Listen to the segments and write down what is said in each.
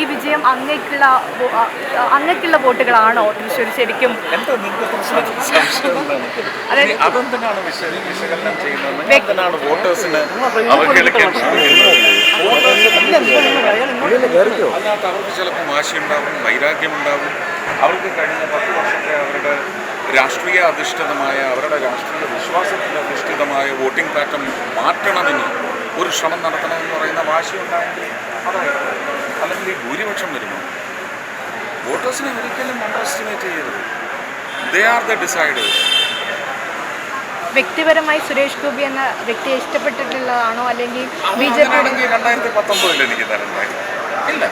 ഈ വിജയം അങ്ങേക്കുള്ള അങ്ങേക്കുള്ള വോട്ടുകളാണോ തൃശ്ശൂർ ശരിക്കും അതെന്തിനാണ് വിശകലനം ചെയ്യുന്നത്. വോട്ടേഴ്സിന് അതിനകത്ത് അവർക്ക് ചിലപ്പോൾ വാശിയുണ്ടാവും വൈരാഗ്യമുണ്ടാവും. അവർക്ക് കഴിഞ്ഞ പത്ത് വർഷത്തെ അവരുടെ രാഷ്ട്രീയ അധിഷ്ഠിതമായ അവരുടെ രാഷ്ട്രീയ വിശ്വാസത്തിൽ അധിഷ്ഠിതമായ വോട്ടിംഗ് പാറ്റേൺ മാറ്റണമെന്ന് ഒരു ശ്രമം നടത്തണമെന്ന് പറയുന്ന വാശി അതായത് അല്ലെങ്കിൽ ഈ ഭൂരിപക്ഷം വരുമോ? വോട്ടേഴ്സിനെ ഒരിക്കലും അണ്ടർ എസ്റ്റിമേറ്റ് ചെയ്യരുത്. ദേ ആർ ദ ഡിസൈഡേഴ്സ് വ്യക്തിപരമായി സുരേഷ് ഗോപി എന്ന വ്യക്തിയെ ഇഷ്ടപ്പെട്ടിട്ടുള്ളതാണോ? അല്ലെങ്കിൽ ബി ജെ പി രണ്ടായിരത്തി പത്തൊമ്പതിൽ എനിക്ക് തരണ്ടായി ഇല്ല.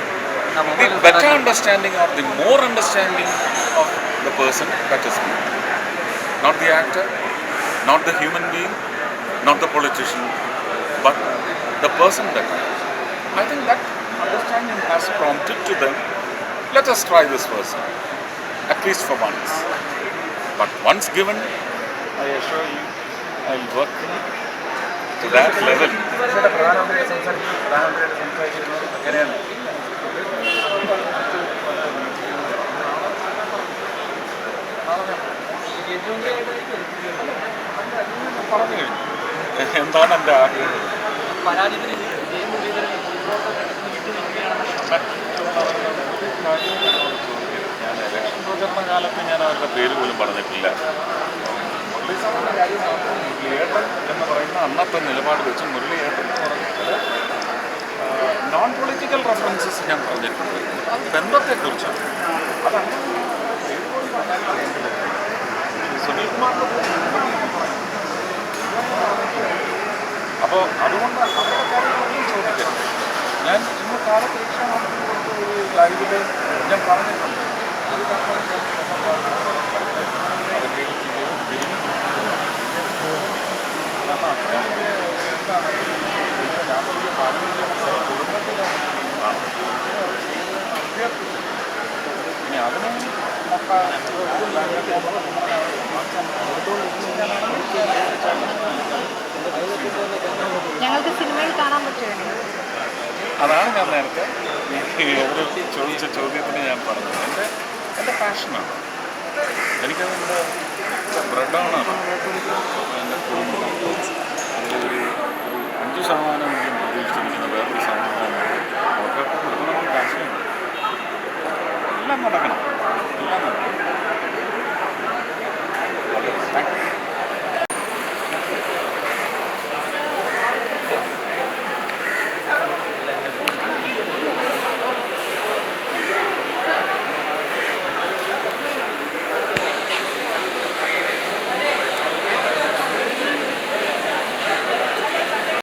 The better understanding or the more understanding of the person that is me not the actor not the human being not the politician but the person that I think that understanding has prompted to them let us try this person at least for once but once given I assure you I'll work to that level പ്രധാനമന്ത്രിയെ സംസാരിക്കും പ്രധാനമന്ത്രിയുടെ സംസാരിക്കുന്നത് എങ്ങനെയാണ് പറഞ്ഞു കഴിഞ്ഞു എന്താണ് എൻ്റെ ആഗ്രഹം ഞാൻ ഇലക്ഷൻ പ്രചരണ കാലത്ത് ഞാൻ അവരുടെ പേര് പോലും പറഞ്ഞിട്ടില്ല. മുരളിയേട്ടൻ എന്ന് പറയുന്ന അന്നത്തെ നിലപാട് വെച്ച് മുരളിയേട്ടൻ എന്ന് പറഞ്ഞാൽ നോൺ പൊളിറ്റിക്കൽ റെഫറൻസസ് ഞാൻ പറഞ്ഞിട്ടുണ്ട്. അത് ബന്ധത്തെക്കുറിച്ചാണ് അതങ്ങനെ. സുനിൽ അപ്പോൾ അതുകൊണ്ട് കാര്യങ്ങളൊന്നും ചോദിക്കരുത്. ഞാൻ ഇന്ന് കാലത്ത് നടത്തി കൊടുത്ത ഒരു ലൈവിൽ ഞാൻ പറഞ്ഞിട്ടുണ്ട്. അത് ഞങ്ങൾക്ക് സിനിമയിൽ കാണാൻ പറ്റുമോ? അതാണ് ഞാൻ നേരത്തെ ചോദിച്ച ചോദ്യത്തിന് ഞാൻ പറഞ്ഞത്. എന്റെ എന്റെ പാഷനാണ് എനിക്കതിന്റെ ബ്രെഡാണ് എന്റെ കുടുംബം. അതിലൊരു ഒരു അഞ്ച് ശതമാനം എങ്കിലും പ്രതീക്ഷിച്ചിരിക്കുന്ന വേറൊരു ശതമാനം അവർക്ക് കൊടുക്കണം കാശുണ്ട് എല്ലാം നടക്കണം. എല്ലാം നടക്കണം.